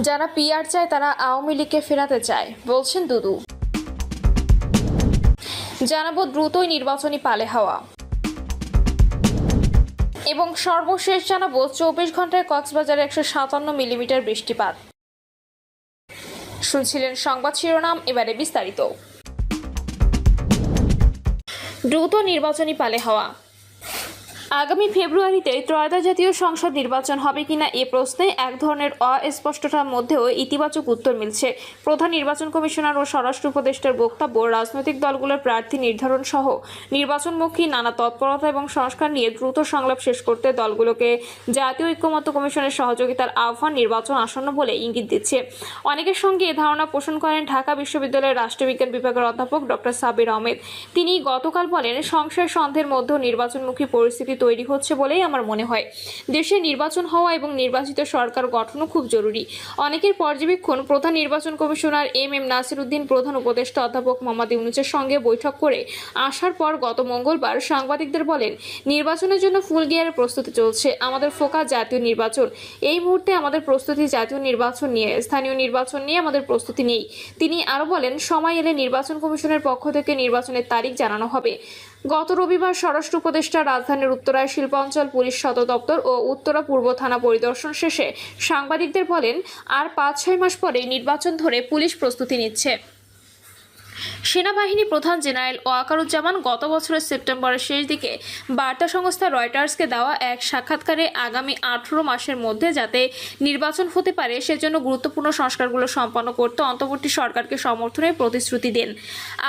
যারা পিআর চায়, তারা আওয়ামী লীগকে ফেরাতে চায়, বলছেন দুদু। জানাব দ্রুতই নির্বাচনী পালে হাওয়া। এবং সর্বশেষ জানাব, চব্বিশ ঘন্টায় কক্সবাজারে একশো সাতান্ন মিলিমিটার বৃষ্টিপাত। শুনছিলেন সংবাদ শিরোনাম, এবারে বিস্তারিত। দ্রুত নির্বাচনী পালে হওয়া। আগামী ফেব্রুয়ারিতে ত্রয়োদশ জাতীয় সংসদ নির্বাচন হবে কিনা এ প্রশ্নে এক ধরনের অস্পষ্টতার মধ্যেও ইতিবাচক উত্তর মিলছে। প্রধান নির্বাচন কমিশনার ও স্বরাষ্ট্র উপদেষ্টার বক্তব্য, রাজনৈতিক দলগুলোর প্রার্থী নির্ধারণ সহ নির্বাচনমুখী নানা তৎপরতা এবং সংস্কার নিয়ে দ্রুত সংলাপ শেষ করতে দলগুলোকে জাতীয় ঐক্যমত্য কমিশনের সহযোগিতার আহ্বান নির্বাচন আসন্ন বলে ইঙ্গিত দিচ্ছে। অনেকের সঙ্গে এ ধারণা পোষণ করেন ঢাকা বিশ্ববিদ্যালয়ের রাষ্ট্রবিজ্ঞান বিভাগের অধ্যাপক ডক্টর সাবির আহমেদ। তিনি গতকাল বলেন, সংশয় সন্দেহের মধ্যেও নির্বাচনমুখী পরিস্থিতি তৈরি হচ্ছে বলেই আমার মনে হয়। দেশে নির্বাচন হওয়া এবং নির্বাচিত সরকার গঠনও খুব জরুরি। অনেকের পর্যবেক্ষণ, প্রধান নির্বাচন commissioner M M Nasir Uddin প্রধান উপদেষ্টা অধ্যাপক মোহাম্মদ ইউনুসের সঙ্গে বৈঠক করে আসার পর গত মঙ্গলবার সাংবাদিকদের বলেন, নির্বাচনের জন্য ফুল গিয়ারের প্রস্তুতি চলছে। আমাদের ফোকাস জাতীয় নির্বাচন। এই মুহূর্তে আমাদের প্রস্তুতি জাতীয় নির্বাচন নিয়ে, স্থানীয় নির্বাচন নিয়ে আমাদের প্রস্তুতি নেই। তিনি আরও বলেন, সময় এলে নির্বাচন কমিশনের পক্ষ থেকে নির্বাচনের তারিখ জানানো হবে। গত রবিবার স্বরাষ্ট্র উপদেষ্টা রাজধানীর উত্তরায় শিল্পাঞ্চল, পুলিশ সদর দপ্তর ও উত্তরা পূর্ব থানা পরিদর্শন শেষে সাংবাদিকদের বলেন, আর পাঁচ ছয় মাস পরে নির্বাচন ধরে পুলিশ প্রস্তুতি নিচ্ছে। সেনাবাহিনী প্রধান জেনারেল ওয়াকারুজ্জামান গত বছরের সেপ্টেম্বরের শেষ দিকে বার্তা সংস্থা রয়টার্সকে দেওয়া এক সাক্ষাৎকারে আগামী আঠারো মাসের মধ্যে যাতে নির্বাচন হতে পারে, সেজন্য গুরুত্বপূর্ণ সংস্কারগুলো সম্পন্ন করতে অন্তর্বর্তী সরকারকে সমর্থনের প্রতিশ্রুতি দেন।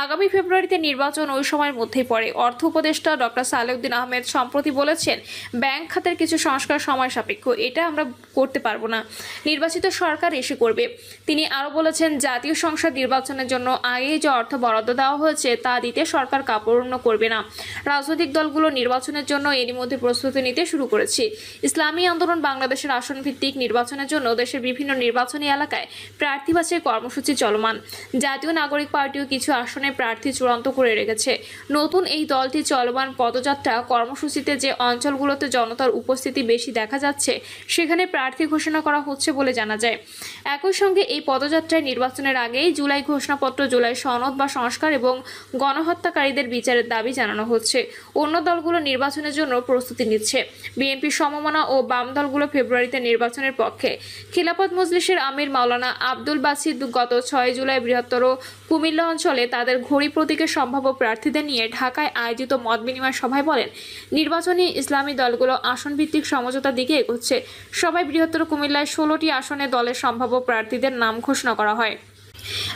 আগামী ফেব্রুয়ারিতে নির্বাচন ওই সময়ের মধ্যেই পড়ে। অর্থ উপদেষ্টা ডক্টর সালেউদ্দিন আহমেদ সম্প্রতি বলেছেন, ব্যাংক খাতের কিছু সংস্কার সময় সাপেক্ষ। এটা আমরা করতে পারব না। নির্বাচিত সরকার এসে করবে। তিনি আরও বলেছেন, জাতীয় সংসদ নির্বাচনের জন্য আগেই যে অর্থ বরাদ্দ দেওয়া হয়েছে তা দিতে সরকার কাপড়ন্য করবে না। রাজনৈতিক দলগুলো নির্বাচনের জন্য এরই মধ্যে প্রস্তুতি নিতে শুরু করেছে। ইসলামী আন্দোলন বাংলাদেশের আসন ভিত্তিক নির্বাচনের জন্য দেশের বিভিন্ন নির্বাচনী এলাকায় প্রার্থী বাছাই কর্মসূচি চলমান। জাতীয় নাগরিক পার্টিও কিছু আসনে প্রার্থী চূড়ান্ত করে রেখেছে। নতুন এই দলটি চলমান পদযাত্রা কর্মসূচিতে যে অঞ্চলগুলোতে জনতার উপস্থিতি বেশি দেখা যাচ্ছে, সেখানে প্রার্থী ঘোষণা করা হচ্ছে বলে জানা যায়। একই সঙ্গে এই পদযাত্রায় নির্বাচনের আগেই জুলাই ঘোষণাপত্র, জুলাই সনদ বা সংস্কার এবং গণহত্যাকারীদের বিচারের দাবি জানানো হচ্ছে। অন্য দলগুলো নির্বাচনের জন্য প্রস্তুতি নিচ্ছে। বিএনপি সমমনা ও বাম দলগুলো ফেব্রুয়ারিতে নির্বাচনের পক্ষে। খিলাফত মজলিসের আমির মাওলানা আব্দুল বাসিদ গত ছয় জুলাই বৃহত্তর কুমিল্লা অঞ্চলে তাদের ঘড়ি প্রতীকের সম্ভাব্য প্রার্থীদের নিয়ে ঢাকায় আয়োজিত মত বিনিময় সভায় বলেন, নির্বাচনী ইসলামী দলগুলো আসন ভিত্তিক সমঝোতার দিকে এগোচ্ছে। সবাই বৃহত্তর কুমিল্লায় ষোলোটি আসনে দলের সম্ভাব্য প্রার্থীদের নাম ঘোষণা করা হয়।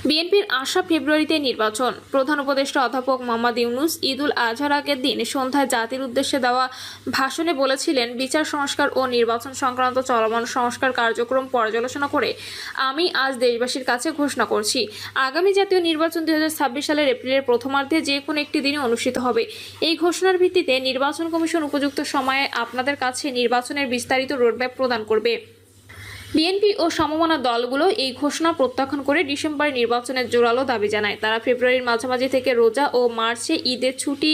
বিএনপির আশা ফেব্রুয়ারিতে নির্বাচন। প্রধান উপদেষ্টা অধ্যাপক মোহাম্মদ ইউনুস ঈদুল আজহার আগের দিন সন্ধ্যায় জাতির উদ্দেশ্যে দেওয়া ভাষণে বলেছিলেন, বিচার সংস্কার ও নির্বাচন সংক্রান্ত চলমান সংস্কার কার্যক্রম পর্যালোচনা করে আমি আজ দেশবাসীর কাছে ঘোষণা করছি। আগামী জাতীয় নির্বাচন দুই হাজার ছাব্বিশ সালের এপ্রিলের প্রথমার্ধে যে কোনো একটি দিনে অনুষ্ঠিত হবে। এই ঘোষণার ভিত্তিতে নির্বাচন কমিশন উপযুক্ত সময়ে আপনাদের কাছে নির্বাচনের বিস্তারিত রোডম্যাপ প্রদান করবে। বিএনপি ও সমমনা দলগুলো এই ঘোষণা প্রত্যাখ্যান করে ডিসেম্বরে নির্বাচনের জোরালো দাবি জানায়। তারা ফেব্রুয়ারির মাঝামাঝি থেকে রোজা ও মার্চে ঈদের ছুটি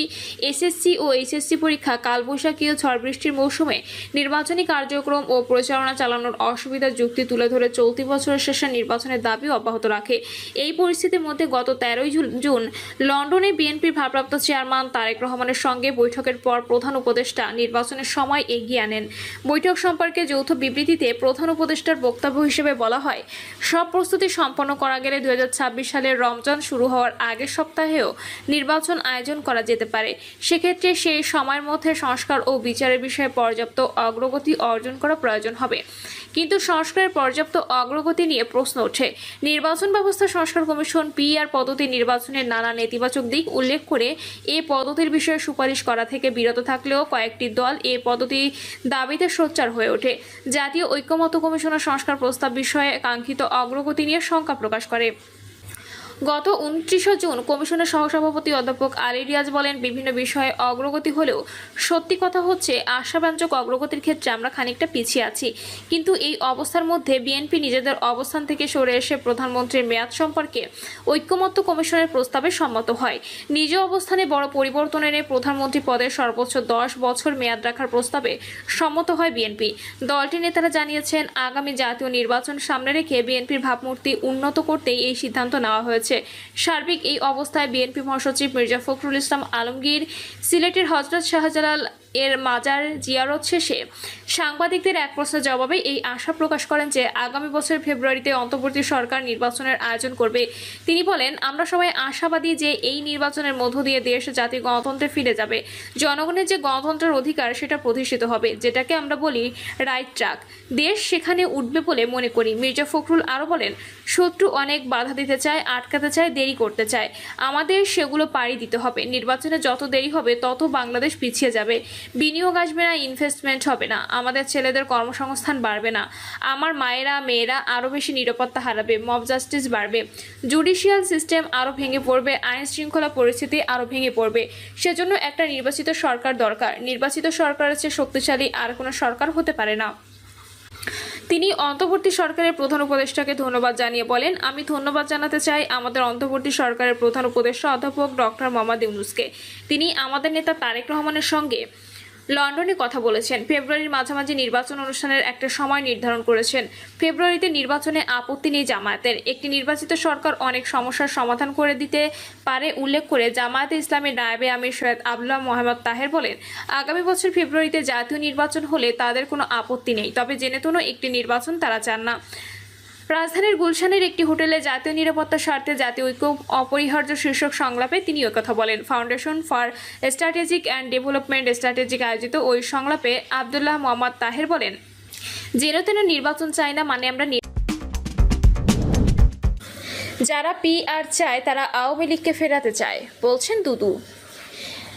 এসএসসি ও এইচএসসি পরীক্ষা, কালবৈশাখী ও ঝড় বৃষ্টির মৌসুমে নির্বাচনী কার্যক্রম ও পরিচালনা চালানোর অসুবিধার যুক্তি তুলে ধরে চলতি বছরের শেষে নির্বাচনের দাবি অব্যাহত রাখে। এই পরিস্থিতির মধ্যে গত তেরোই জুন লন্ডনে বিএনপির ভারপ্রাপ্ত চেয়ারম্যান তারেক রহমানের সঙ্গে বৈঠকের পর প্রধান উপদেষ্টা নির্বাচনের সময় এগিয়ে আনেন। বৈঠক সম্পর্কে যৌথ বিবৃতিতে প্রধান উপদেষ্টার বক্তব্য হিসেবে বলা হয়, সব প্রস্তুতি সম্পন্ন করা গেলে দু সালের রমজান শুরু হওয়ার আগের সপ্তাহেও নির্বাচন আয়োজন করা যেতে পারে। সেক্ষেত্রে সেই সময়ের মধ্যে সংস্কার ও বিচারের বিষয়ে পর্যাপ্ত অগ্রগতি অর্জন করা প্রয়োজন হবে। কিন্তু সংস্কারের পর্যাপ্ত অগ্রগতি নিয়ে প্রশ্ন ওঠে। নির্বাচন ব্যবস্থা সংস্কার কমিশন পিআর পদ্ধতি নির্বাচনের নানা নেতিবাচক দিক উল্লেখ করে এ পদ্ধতির বিষয়ে সুপারিশ করা থেকে বিরত থাকলেও কয়েকটি দল এ পদ্ধতি দাবিতে সোচ্চার হয়ে ওঠে। জাতীয় ঐক্যমত্য কমিশনের সংস্কার প্রস্তাব বিষয়ে কাঙ্ক্ষিত অগ্রগতি নিয়ে শঙ্কা প্রকাশ করে। গত উনত্রিশে জুন কমিশনের সহসভাপতি অধ্যাপক আলী রিয়াজ বলেন, বিভিন্ন বিষয়ে অগ্রগতি হলেও সত্যি কথা হচ্ছে, আশাব্যঞ্জক অগ্রগতির ক্ষেত্রে আমরা খানিকটা পিছিয়ে আছি। কিন্তু এই অবস্থার মধ্যে বিএনপি নিজেদের অবস্থান থেকে সরে এসে প্রধানমন্ত্রীর মেয়াদ সম্পর্কে ঐক্যমত্য কমিশনের প্রস্তাবে সম্মত হয়। নিজ অবস্থানে বড় পরিবর্তন এনে প্রধানমন্ত্রী পদে সর্বোচ্চ দশ বছর মেয়াদ রাখার প্রস্তাবে সম্মত হয় বিএনপি। দলটির নেতারা জানিয়েছেন, আগামী জাতীয় নির্বাচন সামনে রেখে বিএনপির ভাবমূর্তি উন্নত করতেই এই সিদ্ধান্ত নেওয়া হয়েছে। সার্বিক এই অবস্থায় বিএনপি মহাসচিব মির্জা ফখরুল ইসলাম আলমগীর সিলেটের হজরত শাহজালাল এর মাজার জিয়ারত শেষে সাংবাদিকদের এক প্রশ্নের জবাবে এই আশা প্রকাশ করেন যে আগামী বছর ফেব্রুয়ারিতে অন্তর্বর্তী সরকার নির্বাচনের আয়োজন করবে। তিনি বলেন, আমরা সবাই আশাবাদী যে এই নির্বাচনের মধ্য দিয়ে দেশ জাতি গণতন্ত্রে ফিরে যাবে। জনগণের যে গণতন্ত্রের অধিকার, সেটা প্রতিষ্ঠিত হবে, যেটাকে আমরা বলি রাইট ট্রাক। দেশ সেখানে উঠবে বলে মনে করি। মির্জা ফখরুল আরও বলেন, শত্রু অনেক বাধা দিতে চায়, আটকাতে চায়, দেরি করতে চায়। আমাদের সেগুলো পাড়ি দিতে হবে। নির্বাচনে যত দেরি হবে, তত বাংলাদেশ পিছিয়ে যাবে। বিনিয়োগ আসবে না ইনভেস্টমেন্ট হবে না। আমাদের ছেলেদের কর্মসংস্থান বাড়বে না। আমার মায়েরা, মেয়েরা আরও বেশি নিরাপত্তা হারাবে মব জাস্টিস বাড়বে। জুডিশিয়াল সিস্টেম আরও ভেঙে পড়বে আইন শৃঙ্খলা পরিস্থিতি আরও ভেঙে পড়বে। সেজন্য একটা নির্বাচিত সরকার দরকার। নির্বাচিত সরকারের চেয়ে শক্তিশালী আর কোনো সরকার হতে পারে না। তিনি অন্তর্বর্তী সরকারের প্রধান উপদেষ্টাকে ধন্যবাদ জানিয়ে বলেন, আমি ধন্যবাদ জানাতে চাই আমাদের অন্তর্বর্তী সরকারের প্রধান উপদেষ্টা অধ্যাপক ডক্টর মোহাম্মদ ইউনুসকে। তিনি আমাদের নেতা তারেক রহমানের সঙ্গে লন্ডনে কথা বলেছেন। ফেব্রুয়ারির মাঝামাঝি নির্বাচন অনুষ্ঠানের একটা সময় নির্ধারণ করেছেন। ফেব্রুয়ারিতে নির্বাচনে আপত্তি নেই জামায়াতের। একটি নির্বাচিত সরকার অনেক সমস্যার সমাধান করে দিতে পারে উল্লেখ করে জামায়াতে ইসলামী নায়েবে আমির সৈয়দ আবদুল্লাহ মোহাম্মদ তাহের বলেন, আগামী বছর ফেব্রুয়ারিতে জাতীয় নির্বাচন হলে তাদের কোনো আপত্তি নেই। তবে জেনে তুনো একটি নির্বাচন তারা চান না। রাজধানীর গুলশানের একটি হোটেলে জাতীয় নিরাপত্তার স্বার্থে জাতীয় ঐক্য অপরিহার্য শীর্ষক সংলাপে তিনি কথা বলেন। Foundation for strategic and development strategic আয়োজিত ওই সংলাপে আবদুল্লাহ মোহাম্মদ তাহের বলেন যেন নির্বাচন চাই না মানে আমরা যারা পি আর চায় তারা আওয়ামী লীগকে ফেরাতে চায়, বলছেন দুদু।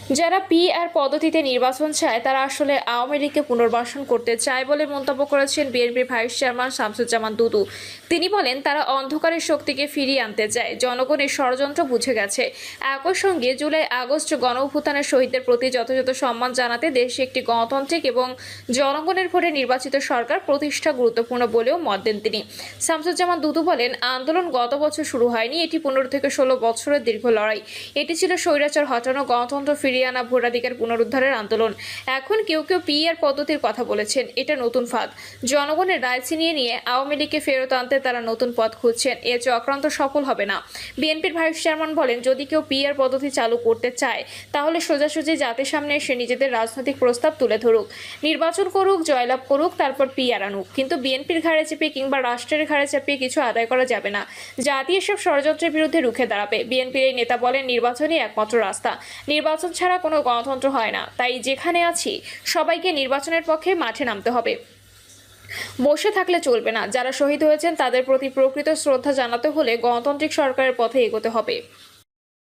যারা পি আর পদ্ধতিতে নির্বাচন চায়, তারা আসলে আওয়ামী লীগকে পুনর্বাসন করতে চায় বলে মন্তব্য করেছেন বিএনপির ভাইস চেয়ারম্যান শামসুজ্জামান দুদু। তিনি বলেন, তারা অন্ধকারের শক্তিকে ফিরিয়ে আনতে চায়। জনগণের ষড়যন্ত্র বুঝে গেছে। একই সঙ্গে জুলাই আগস্ট গণ অভ্যুত্থানের শহীদদের প্রতি যথাযথ সম্মান জানাতে দেশে একটি গণতান্ত্রিক এবং জনগণের ভোটে নির্বাচিত সরকার প্রতিষ্ঠা গুরুত্বপূর্ণ বলেও মত দেন তিনি। শামসুজ্জামান দুদু বলেন, আন্দোলন গত বছর শুরু হয়নি, এটি পনেরো থেকে ষোলো বছরের দীর্ঘ লড়াই। এটি ছিল স্বৈরাচার হটানো গণতন্ত্র ফিরিয়ে আনা ভোটাধিকার পুনরুদ্ধারের আন্দোলন। এখন কেউ কেউ পিআর পদ্ধতির কথা বলেছেন, এটা নতুন ফাঁদ। জনগণের রায় ছিনিয়ে নিয়ে আওয়ামী লীগকে ফেরত আনতে তারা নতুন পথ খুঁজছেন, এ চক্রান্ত সফল হবে না। বিএনপির ভাইস চেয়ারম্যান বলেন, যদি কেউ পিআর পদ্ধতি চালু করতে চায়, তাহলে সোজাসুজি জাতির সামনে এসে নিজেদের রাজনৈতিক প্রস্তাব তুলে ধরুক। নির্বাচন করুক, জয়লাভ করুক, তারপর পিআর আনুক। কিন্তু বিএনপির ঘাড়ে চেপে কিংবা রাষ্ট্রের ঘাড়ে চেপে কিছু আদায় করা যাবে না। জাতি এসব ষড়যন্ত্রের বিরুদ্ধে রুখে দাঁড়াবে। বিএনপির এই নেতা বলেন, নির্বাচনই একমাত্র রাস্তা। নির্বাচন ছাড়া কোনো গণতন্ত্র হয় না। তাই যেখানে আছি, সবাইকে নির্বাচনের পক্ষে মাঠে নামতে হবে। বসে থাকলে চলবে না। যারা শহীদ হয়েছেন, তাদের প্রতি প্রকৃত শ্রদ্ধা জানাতে হলে গণতান্ত্রিক সরকারের পথে এগোতে হবে।